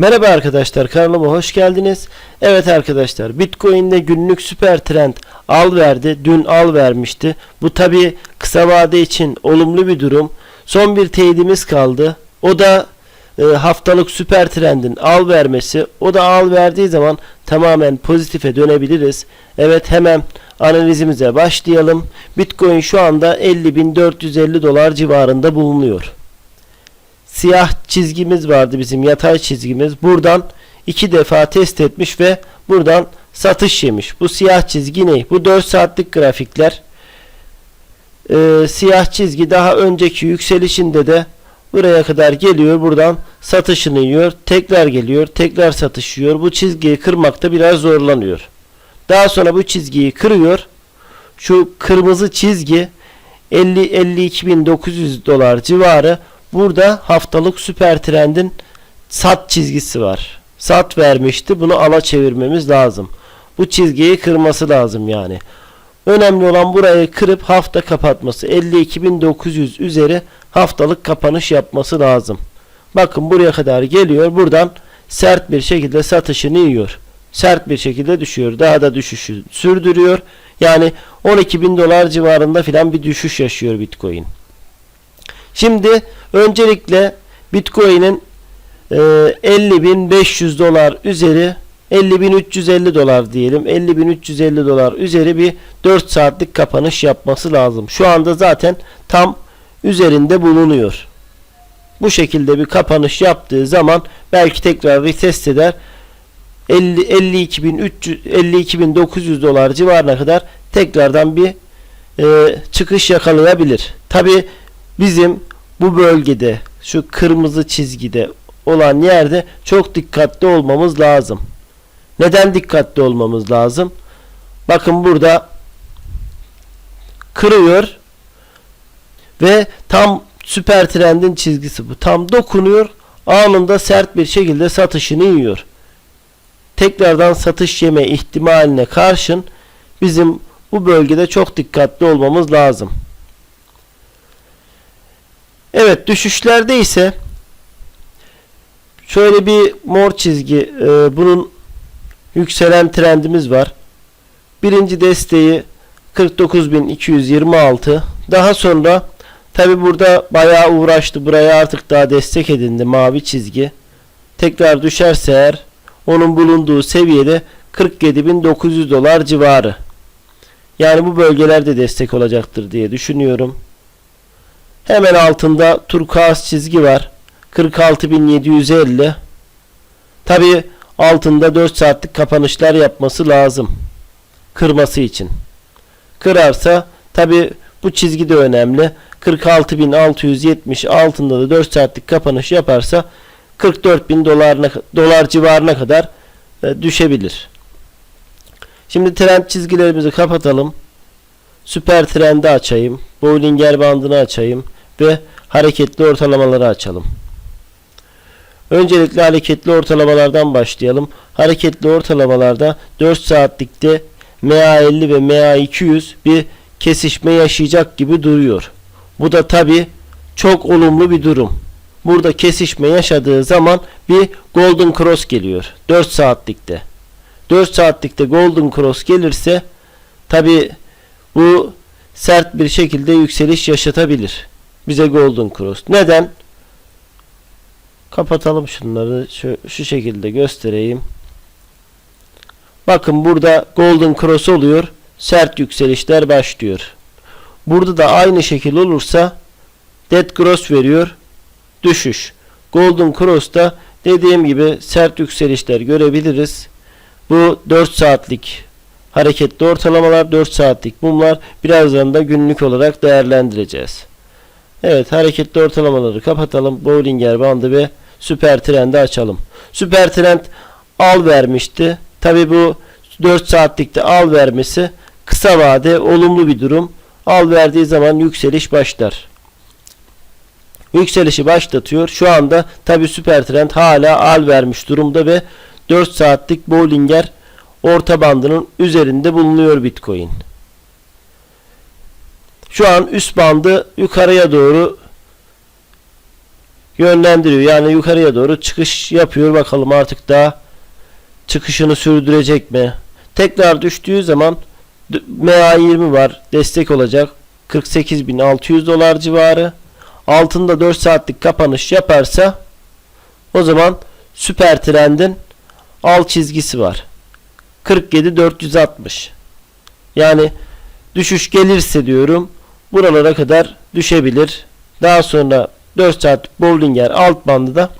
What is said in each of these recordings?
Merhaba arkadaşlar kanalıma hoş geldiniz. Evet arkadaşlar Bitcoin'de günlük süper trend al verdi. Dün al vermişti. Bu tabi kısa vade için olumlu bir durum. Son bir teyidimiz kaldı. O da e, haftalık süper trendin al vermesi. O da al verdiği zaman tamamen pozitife dönebiliriz. Evet hemen analizimize başlayalım. Bitcoin şu anda 50.450 dolar civarında bulunuyor siyah çizgimiz vardı bizim yatay çizgimiz. Buradan iki defa test etmiş ve buradan satış yemiş. Bu siyah çizgi ne? Bu 4 saatlik grafikler. Ee, siyah çizgi daha önceki yükselişinde de buraya kadar geliyor. Buradan satışını yiyor. Tekrar geliyor. Tekrar satış yiyor. Bu çizgiyi kırmakta biraz zorlanıyor. Daha sonra bu çizgiyi kırıyor. Şu kırmızı çizgi 50 52.900 dolar civarı Burada haftalık süper trendin sat çizgisi var. Sat vermişti. Bunu ala çevirmemiz lazım. Bu çizgiyi kırması lazım yani. Önemli olan burayı kırıp hafta kapatması. 52.900 üzeri haftalık kapanış yapması lazım. Bakın buraya kadar geliyor. Buradan sert bir şekilde satışını yiyor. Sert bir şekilde düşüyor. Daha da düşüşü sürdürüyor. Yani 12.000 dolar civarında filan bir düşüş yaşıyor Bitcoin. Şimdi öncelikle Bitcoin'in e, 50.500 dolar üzeri 50.350 dolar diyelim 50.350 dolar üzeri bir 4 saatlik kapanış yapması lazım. Şu anda zaten tam üzerinde bulunuyor. Bu şekilde bir kapanış yaptığı zaman belki tekrar retest eder 50 52.300 52.900 dolar civarına kadar tekrardan bir e, çıkış yakalayabilir. Tabi bizim bu bölgede şu kırmızı çizgide olan yerde çok dikkatli olmamız lazım. Neden dikkatli olmamız lazım? Bakın burada kırıyor ve tam süper trendin çizgisi bu. Tam dokunuyor. Anında sert bir şekilde satışını yiyor. Tekrardan satış yeme ihtimaline karşın bizim bu bölgede çok dikkatli olmamız lazım. Evet düşüşlerde ise şöyle bir mor çizgi e, bunun yükselen trendimiz var. Birinci desteği 49.226 daha sonra tabi burada bayağı uğraştı buraya artık daha destek edindi mavi çizgi tekrar düşerse eğer onun bulunduğu seviyede 47.900 dolar civarı yani bu bölgelerde destek olacaktır diye düşünüyorum. Hemen altında turkuaz çizgi var. 46.750. Tabi altında 4 saatlik kapanışlar yapması lazım. Kırması için. Kırarsa tabi bu çizgi de önemli. 46.670 altında da 4 saatlik kapanış yaparsa 44.000 dolar, dolar civarına kadar e, düşebilir. Şimdi trend çizgilerimizi kapatalım. Süper trendi açayım. Bollinger bandını açayım ve hareketli ortalamaları açalım. Öncelikle hareketli ortalamalardan başlayalım. Hareketli ortalamalarda 4 saatlikte MA50 ve MA200 bir kesişme yaşayacak gibi duruyor. Bu da tabi çok olumlu bir durum. Burada kesişme yaşadığı zaman bir Golden Cross geliyor. 4 saatlikte. 4 saatlikte Golden Cross gelirse tabi bu sert bir şekilde yükseliş yaşatabilir bize Golden Cross. Neden? Kapatalım şunları. Şu, şu şekilde göstereyim. Bakın burada Golden Cross oluyor. Sert yükselişler başlıyor. Burada da aynı şekil olursa Dead Cross veriyor. Düşüş. Golden Cross'ta dediğim gibi sert yükselişler görebiliriz. Bu 4 saatlik hareketli ortalamalar 4 saatlik mumlar birazdan da günlük olarak değerlendireceğiz. Evet hareketli ortalamaları kapatalım. Bollinger bandı ve süper trendi açalım. Süper trend al vermişti. Tabi bu 4 saatlikte al vermesi kısa vade olumlu bir durum. Al verdiği zaman yükseliş başlar. Yükselişi başlatıyor. Şu anda tabi süper trend hala al vermiş durumda ve 4 saatlik Bollinger orta bandının üzerinde bulunuyor Bitcoin. Şu an üst bandı yukarıya doğru yönlendiriyor. Yani yukarıya doğru çıkış yapıyor. Bakalım artık daha çıkışını sürdürecek mi? Tekrar düştüğü zaman d- MA20 var. Destek olacak. 48.600 dolar civarı. Altında 4 saatlik kapanış yaparsa o zaman süper trendin al çizgisi var. 47.460. Yani düşüş gelirse diyorum buralara kadar düşebilir. Daha sonra 4 saat Bollinger alt bandı da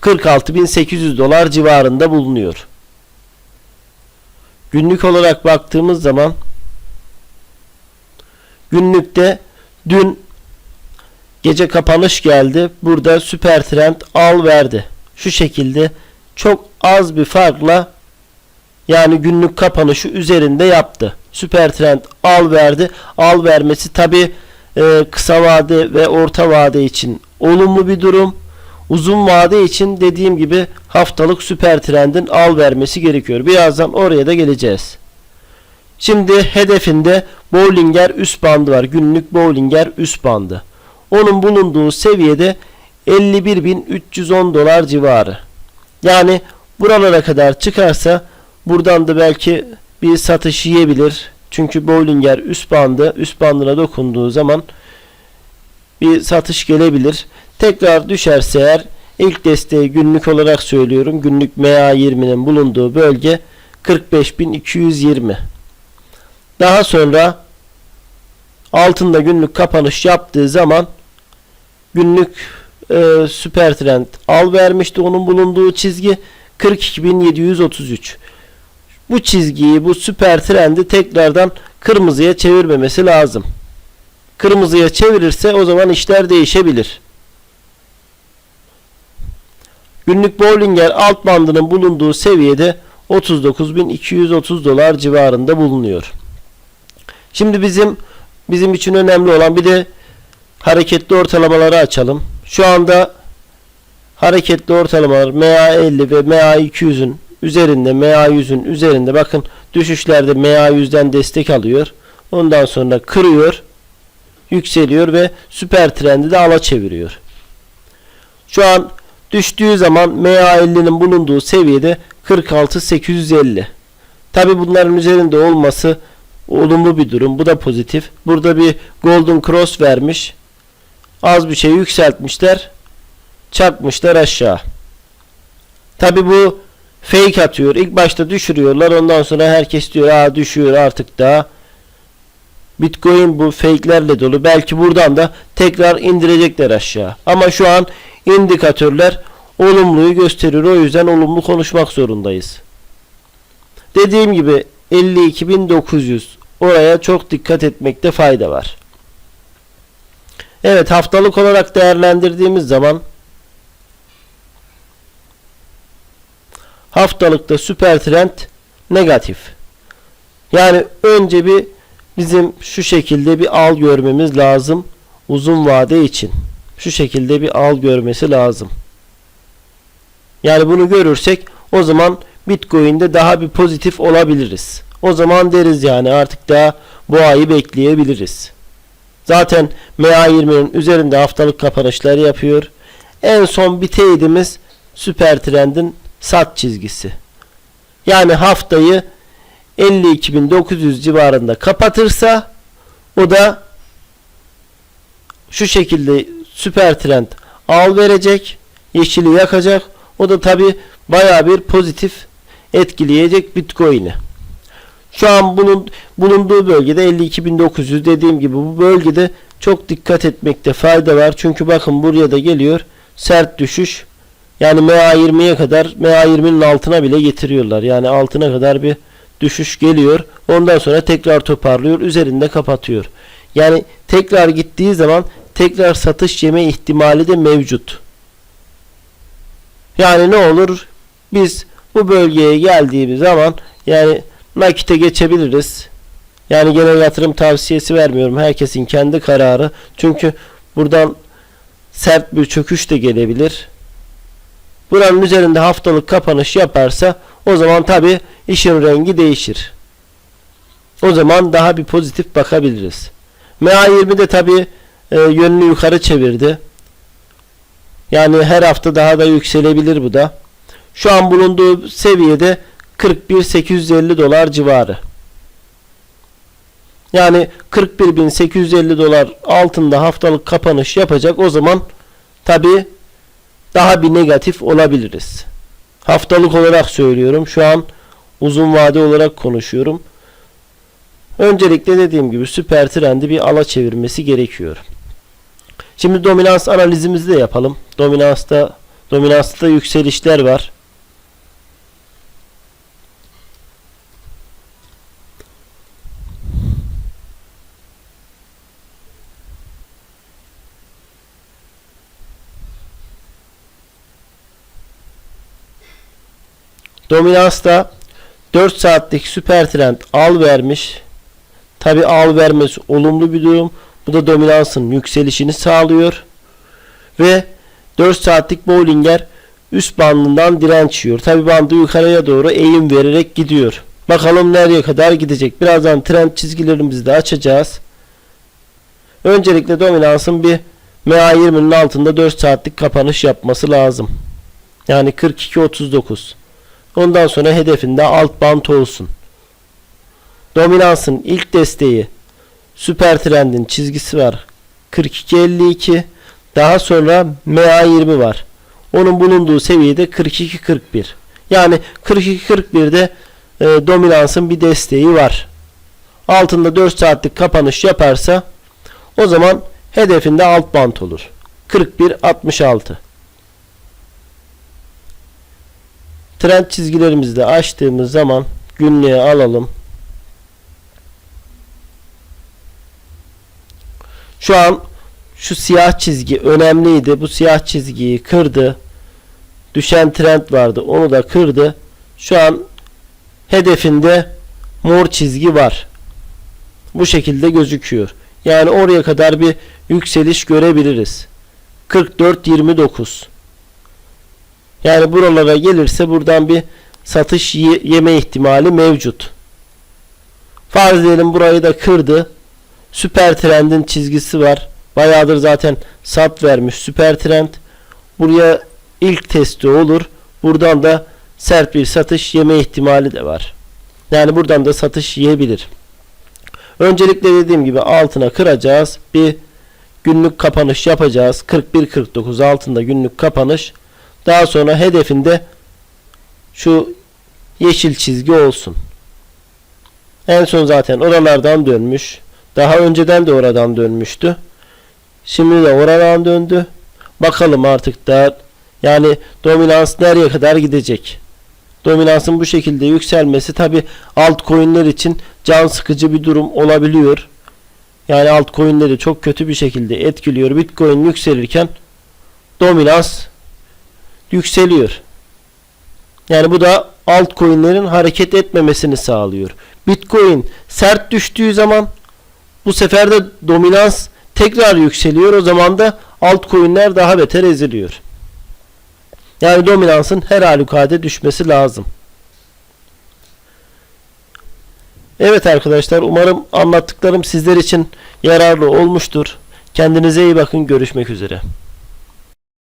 46.800 dolar civarında bulunuyor. Günlük olarak baktığımız zaman günlükte dün gece kapanış geldi. Burada süper trend al verdi. Şu şekilde çok az bir farkla yani günlük kapanışı üzerinde yaptı. Süper trend al verdi. Al vermesi tabi kısa vade ve orta vade için olumlu bir durum. Uzun vade için dediğim gibi haftalık süper trendin al vermesi gerekiyor. Birazdan oraya da geleceğiz. Şimdi hedefinde Bollinger üst bandı var. Günlük Bollinger üst bandı. Onun bulunduğu seviyede 51.310 dolar civarı. Yani buralara kadar çıkarsa buradan da belki bir satış yiyebilir. Çünkü Bollinger üst bandı üst bandına dokunduğu zaman bir satış gelebilir. Tekrar düşerse eğer ilk desteği günlük olarak söylüyorum. Günlük MA20'nin bulunduğu bölge 45.220. Daha sonra altında günlük kapanış yaptığı zaman günlük e, süper trend al vermişti onun bulunduğu çizgi 42.733 bu çizgiyi bu süper trendi tekrardan kırmızıya çevirmemesi lazım. Kırmızıya çevirirse o zaman işler değişebilir. Günlük Bollinger alt bandının bulunduğu seviyede 39.230 dolar civarında bulunuyor. Şimdi bizim bizim için önemli olan bir de hareketli ortalamaları açalım. Şu anda hareketli ortalamalar MA50 ve MA200'ün üzerinde, MA100'ün üzerinde bakın düşüşlerde MA100'den destek alıyor. Ondan sonra kırıyor, yükseliyor ve süper trendi de ala çeviriyor. Şu an düştüğü zaman MA50'nin bulunduğu seviyede 46.850. Tabi bunların üzerinde olması olumlu bir durum. Bu da pozitif. Burada bir golden cross vermiş. Az bir şey yükseltmişler. Çarpmışlar aşağı. Tabi bu fake atıyor. İlk başta düşürüyorlar. Ondan sonra herkes diyor aa düşüyor artık daha. Bitcoin bu fake'lerle dolu. Belki buradan da tekrar indirecekler aşağı. Ama şu an indikatörler olumluyu gösteriyor. O yüzden olumlu konuşmak zorundayız. Dediğim gibi 52.900 oraya çok dikkat etmekte fayda var. Evet haftalık olarak değerlendirdiğimiz zaman haftalıkta süper trend negatif. Yani önce bir bizim şu şekilde bir al görmemiz lazım uzun vade için. Şu şekilde bir al görmesi lazım. Yani bunu görürsek o zaman Bitcoin'de daha bir pozitif olabiliriz. O zaman deriz yani artık daha bu ayı bekleyebiliriz. Zaten MA20'nin üzerinde haftalık kapanışlar yapıyor. En son bir süper trendin sat çizgisi. Yani haftayı 52.900 civarında kapatırsa o da şu şekilde süper trend al verecek. Yeşili yakacak. O da tabi baya bir pozitif etkileyecek Bitcoin'i. Şu an bunun bulunduğu bölgede 52.900 dediğim gibi bu bölgede çok dikkat etmekte fayda var. Çünkü bakın buraya da geliyor sert düşüş. Yani MA20'ye kadar MA20'nin altına bile getiriyorlar. Yani altına kadar bir düşüş geliyor. Ondan sonra tekrar toparlıyor. Üzerinde kapatıyor. Yani tekrar gittiği zaman tekrar satış yeme ihtimali de mevcut. Yani ne olur? Biz bu bölgeye geldiğimiz zaman yani nakite geçebiliriz. Yani genel yatırım tavsiyesi vermiyorum. Herkesin kendi kararı. Çünkü buradan sert bir çöküş de gelebilir. Buranın üzerinde haftalık kapanış yaparsa o zaman tabi işin rengi değişir. O zaman daha bir pozitif bakabiliriz. MA20'de tabi e, yönünü yukarı çevirdi. Yani her hafta daha da yükselebilir bu da. Şu an bulunduğu seviyede 41.850 dolar civarı. Yani 41.850 dolar altında haftalık kapanış yapacak. O zaman tabi daha bir negatif olabiliriz. Haftalık olarak söylüyorum. Şu an uzun vade olarak konuşuyorum. Öncelikle dediğim gibi süper trendi bir ala çevirmesi gerekiyor. Şimdi dominans analizimizi de yapalım. Dominansta dominansta yükselişler var. Dominansta 4 saatlik süper trend al vermiş. Tabi al vermesi olumlu bir durum. Bu da dominansın yükselişini sağlıyor. Ve 4 saatlik Bollinger üst bandından direnç yiyor. Tabi bandı yukarıya doğru eğim vererek gidiyor. Bakalım nereye kadar gidecek. Birazdan trend çizgilerimizi de açacağız. Öncelikle dominansın bir MA20'nin altında 4 saatlik kapanış yapması lazım. Yani 42.39. Ondan sonra hedefinde alt bant olsun. Dominansın ilk desteği süper trendin çizgisi var. 42.52 daha sonra MA20 var. Onun bulunduğu seviyede 42.41. Yani 42.41'de e, dominansın bir desteği var. Altında 4 saatlik kapanış yaparsa o zaman hedefinde alt bant olur. 41.66 Trend çizgilerimizi de açtığımız zaman günlüğe alalım. Şu an şu siyah çizgi önemliydi. Bu siyah çizgiyi kırdı. Düşen trend vardı. Onu da kırdı. Şu an hedefinde mor çizgi var. Bu şekilde gözüküyor. Yani oraya kadar bir yükseliş görebiliriz. 44.29 yani buralara gelirse buradan bir satış ye- yeme ihtimali mevcut. Farz edelim burayı da kırdı. Süper trendin çizgisi var. Bayağıdır zaten sat vermiş süper trend. Buraya ilk testi olur. Buradan da sert bir satış yeme ihtimali de var. Yani buradan da satış yiyebilir. Öncelikle dediğim gibi altına kıracağız. Bir günlük kapanış yapacağız. 41.49 altında günlük kapanış. Daha sonra hedefinde şu yeşil çizgi olsun. En son zaten oralardan dönmüş. Daha önceden de oradan dönmüştü. Şimdi de oradan döndü. Bakalım artık da yani dominans nereye kadar gidecek? Dominansın bu şekilde yükselmesi tabi altcoin'ler için can sıkıcı bir durum olabiliyor. Yani altcoin'leri çok kötü bir şekilde etkiliyor. Bitcoin yükselirken dominans yükseliyor. Yani bu da altcoin'lerin hareket etmemesini sağlıyor. Bitcoin sert düştüğü zaman bu sefer de dominans tekrar yükseliyor. O zaman da altcoin'ler daha beter eziliyor. Yani dominansın her halükarda düşmesi lazım. Evet arkadaşlar umarım anlattıklarım sizler için yararlı olmuştur. Kendinize iyi bakın. Görüşmek üzere.